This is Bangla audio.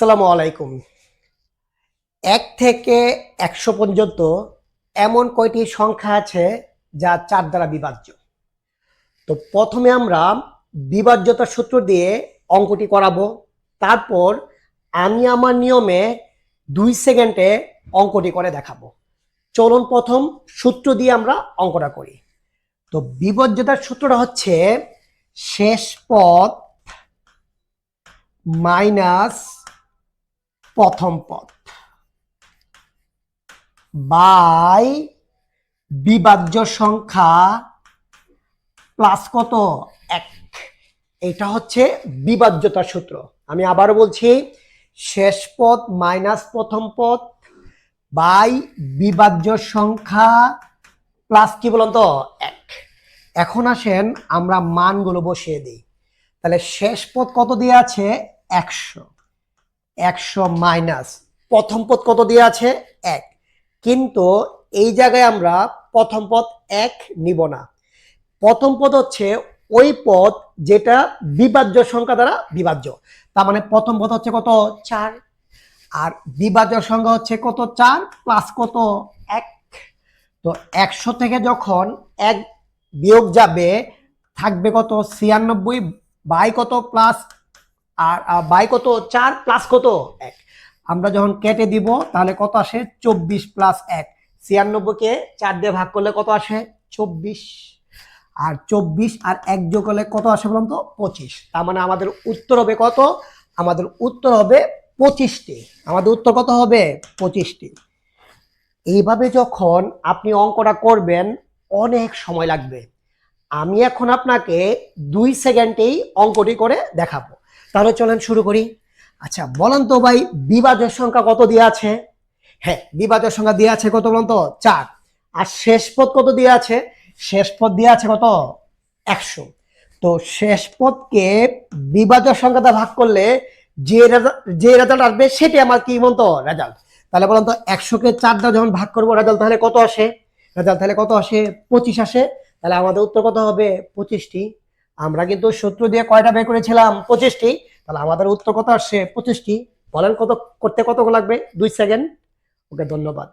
আসসালামু আলাইকুম। এক থেকে একশো পর্যন্ত এমন কয়টি সংখ্যা আছে যা চার দ্বারা বিভাজ্য? তো প্রথমে আমরা বিভাজ্যতার সূত্র দিয়ে অঙ্কটি করাবো। তারপর আমি আমার নিয়মে দুই সেকেন্ডে অঙ্কটি করে দেখাবো। চলুন প্রথম সূত্র দিয়ে আমরা অঙ্কটা করি। তো বিভাজ্যতার সূত্রটা হচ্ছে শেষ পথ মাইনাস প্রথম পদ। বাই বিভাজ্য সংখ্যা প্লাস কত? এক। এটা হচ্ছে বিভাজ্যতার সূত্র। আমি আবারও বলছি, শেষ পদ মাইনাস প্রথম পদ, বাই বিভাজ্য সংখ্যা প্লাস কি বলুন তো? এক। এখন আসেন আমরা মানগুলো বসিয়ে দিই। তাহলে শেষ পদ কত দিয়ে আছে? একশো। একশো মাইনাস। প্রথম পদ কত দিয়ে আছে? এক। কিন্তু এই জায়গায় আমরা প্রথম পদ এক নিব না। প্রথম পদ হচ্ছে ওই পদ যেটা বিভাজ্য সংখ্যা দ্বারা বিভাজ্য। তার মানে প্রথম পদ হচ্ছে কত? চার। আর বিভাজ্য সংখ্যা হচ্ছে কত? চার প্লাস কত? এক। তো একশো থেকে যখন এক বিয়োগ যাবে, থাকবে কত? ছিয়ানব্বই বাই কত? প্লাস আর বাই কত? চার প্লাস কত? এক। আমরা যখন কেটে দিব, তাহলে কত আসে? চব্বিশ প্লাস এক। ছিয়ানব্বইকে চার দিয়ে ভাগ করলে কত আসে? চব্বিশ। আর চব্বিশ আর এক যোগ করলে কত আসে বলুন তো? পঁচিশ। তার মানে আমাদের উত্তর হবে কত? আমাদের উত্তর হবে পঁচিশটি। আমাদের উত্তর কত হবে? পঁচিশটি। এইভাবে যখন আপনি অঙ্কটা করবেন, অনেক সময় লাগবে। আমি এখন আপনাকে দুই সেকেন্ডেই অঙ্কটি করে দেখাবো। তাহলে চলেন শুরু করি। আচ্ছা বলেন তো ভাই বিভাজ্যের সংখ্যা কত দিয়ে আছে? হ্যাঁ বিভাজ্যের সংখ্যা দিয়ে আছে কত বলেন তো? চার। আর শেষ পদ কত দিয়ে আছে? শেষ পদ দিয়ে আছে কত? একশো। তো শেষ পদকে বিভাজ্য সংখ্যা দ্বারা ভাগ করলে যে রেজাল্ট যে রেজাল্ট আসবে সেটাই আমার কি বলতো রেজাল্ট তাহলে বলেন তো, একশোকে চার দ্বারা যখন ভাগ করব রেজাল্ট তাহলে কত আসে? রেজাল্ট তাহলে কত আসে? পঁচিশ আসে। তাহলে আমাদের উত্তর কত হবে? পঁচিশটি। আমরা কিন্তু সূত্র দিয়ে কয়টা বের করেছিলাম? পঁচিশটি। তাহলে আমাদের উত্তর কত আসছে পঁচিশটি। বলেন কত করতে কত লাগবে? দুই সেকেন্ড। ওকে, ধন্যবাদ।